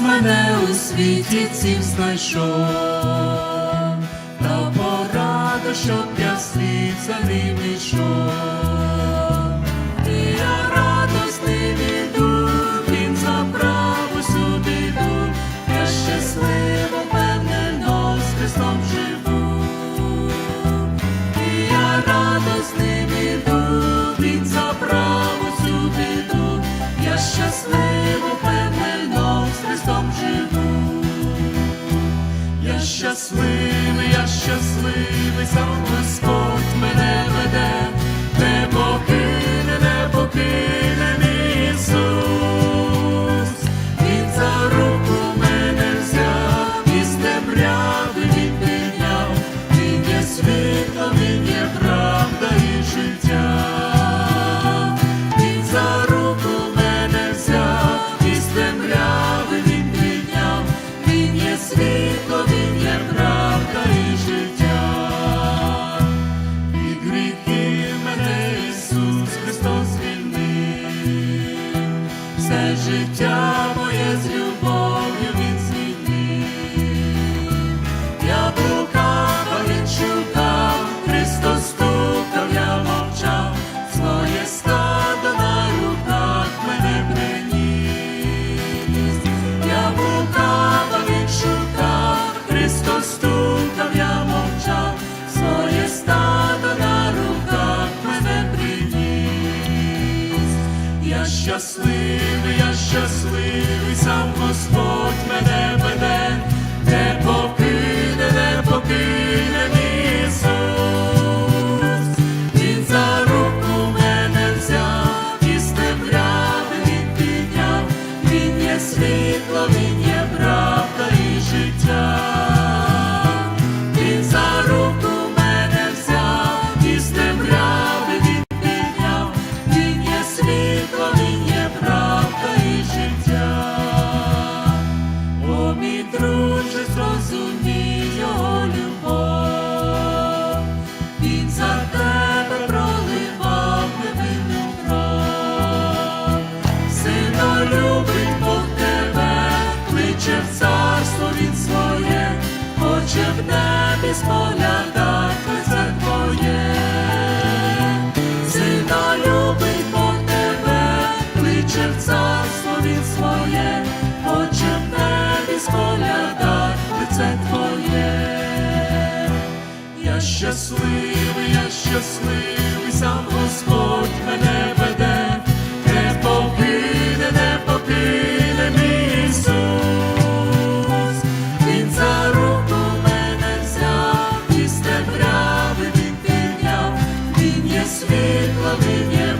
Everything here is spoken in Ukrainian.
мене у світі цім знайшов, та пораду, щоб я слід за ним ішов. І я радо з ним іду, він забрав усюди йду, я щасливо, впевнено з Христом живу. І я радо щасливий, я щасливий, сам Господь мене життя моє з любов'ю він звільнив. Я блукав, а він шукав, Христос стукав, я мовчав, своє стадо на руках мене приніс. Я блукав, а він шукав, Христос стукав, я мовчав, своє стадо на руках мене приніс. Я щасливий, щасливий, сам Господь мене веде, не покине, не покине Ісус. Він за руку мене взяв, із темряви він підняв, він є світло, він є правда і життя. Небі споглядать лице твоє. Сина любить по тебе, кличе в царство він своє, хоче в небі споглядати лице твоє. Я щасливий, я щасливий, він є